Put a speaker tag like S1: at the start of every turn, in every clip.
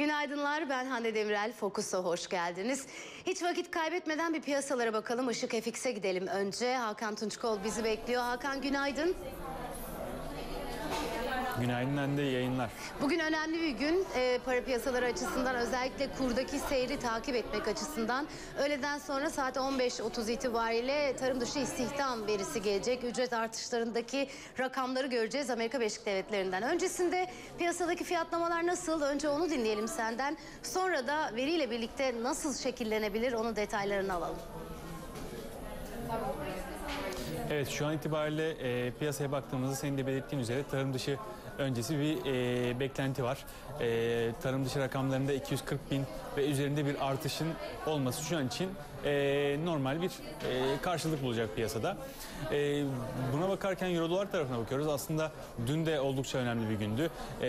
S1: Günaydınlar ben Hande Demirel. Fokus'a hoş geldiniz. Hiç vakit kaybetmeden bir piyasalara bakalım. Işık FX'e gidelim önce. Hakan Tunçkol bizi bekliyor. Hakan günaydın.
S2: Günaydın Hande, yayınlar.
S1: Bugün önemli bir gün Ee, para piyasaları açısından özellikle kurdaki seyri takip etmek açısından. Öğleden sonra saat 15.30 itibariyle tarım dışı istihdam verisi gelecek. Ücret artışlarındaki rakamları göreceğiz Amerika Birleşik Devletleri'nden. Öncesinde piyasadaki fiyatlamalar nasıl? Önce onu dinleyelim senden. Sonra da veriyle birlikte nasıl şekillenebilir onun detaylarını alalım.
S2: Evet şu an itibariyle e, piyasaya baktığımızda senin de belirttiğin üzere tarım dışı öncesi bir e, beklenti var. E, tarım dışı rakamlarında 240 bin ve üzerinde bir artışın olması şu an için e, normal bir e, karşılık bulacak piyasada. E, buna bakarken euro dolar tarafına bakıyoruz. Aslında dün de oldukça önemli bir gündü. E,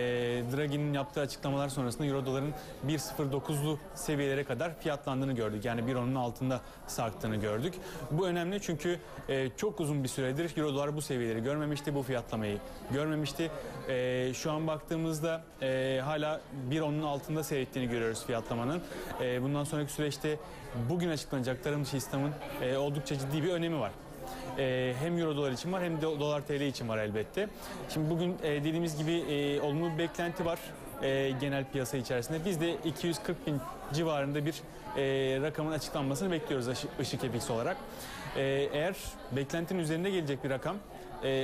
S2: Draghi'nin yaptığı açıklamalar sonrasında euro doların 1.09'lu seviyelere kadar fiyatlandığını gördük. Yani 1.10'un altında sarktığını gördük. Bu önemli çünkü e, çok uzun bir süredir euro dolar bu seviyeleri görmemişti, bu fiyatlamayı görmemişti. E, şu an baktığımızda e, hala 1.10'un altında seyrettiğini görüyoruz fiyatlamanın. E, bundan sonraki süreçte bugün açıklanacak tarım dışı e, oldukça ciddi bir önemi var. E, hem euro dolar için var hem de dolar TL için var elbette. Şimdi bugün e, dediğimiz gibi e, olumlu bir beklenti var e, genel piyasa içerisinde. Biz de 240 bin civarında bir e, rakamın açıklanmasını bekliyoruz Işık, FX olarak. E, eğer beklentinin üzerinde gelecek bir rakam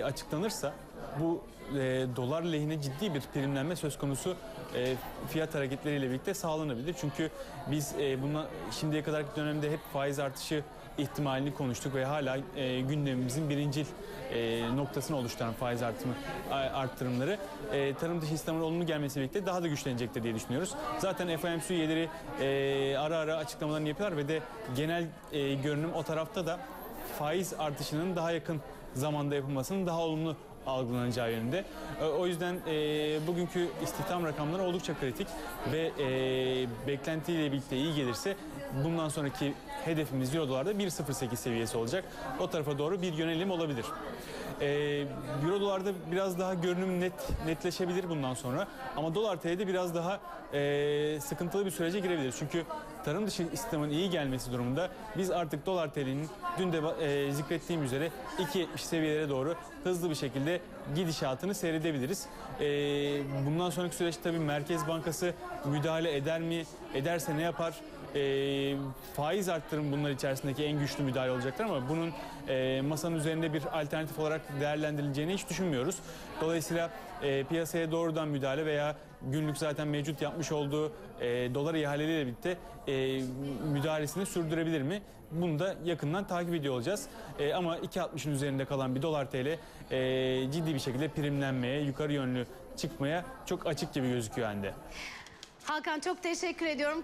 S2: açıklanırsa bu e, dolar lehine ciddi bir primlenme söz konusu e, fiyat hareketleriyle birlikte sağlanabilir. Çünkü biz e, buna şimdiye kadarki dönemde hep faiz artışı ihtimalini konuştuk ve hala e, gündemimizin birincil e, noktasını oluşturan faiz artımı arttırımları e, tarım dışı İslam'ın olumlu gelmesiyle birlikte daha da güçlenecektir diye düşünüyoruz. Zaten FOMC üyeleri e, ara ara açıklamalarını yapıyorlar ve de genel e, görünüm o tarafta da faiz artışının daha yakın zamanda yapılmasının daha olumlu algılanacağı yönünde. E, O yüzden e, bugünkü istihdam rakamları oldukça kritik ve e, beklentiyle birlikte iyi gelirse bundan sonraki hedefimiz Euro dolarda 1.08 seviyesi olacak. O tarafa doğru bir yönelim olabilir. E, Euro dolarda biraz daha görünüm net netleşebilir bundan sonra ama dolar TL'de biraz daha e, sıkıntılı bir sürece girebilir. Çünkü tarım dışı istihdamın iyi gelmesi durumunda biz artık dolar TL'nin dün de e, zikrettiğim üzere 2.70 seviyelere doğru hızlı bir şekilde gidişatını seyredebiliriz. E, bundan sonraki süreçte tabii Merkez Bankası müdahale eder mi? Ederse ne yapar? E, faiz arttırım bunlar içerisindeki en güçlü müdahale olacaktır ama bunun e, masanın üzerinde bir alternatif olarak değerlendirileceğini hiç düşünmüyoruz. Dolayısıyla e, piyasaya doğrudan müdahale veya günlük zaten mevcut yapmış olduğu e, dolar ihaleleriyle birlikte e, müdahalesini sürdürebilir mi? Bunu da yakından takip ediyor olacağız. E, ama 2.60'ın üzerinde kalan bir dolar TL e, ciddi bir şekilde primlenmeye, yukarı yönlü çıkmaya çok açık gibi gözüküyor Hande.
S1: Hakan çok teşekkür ediyorum.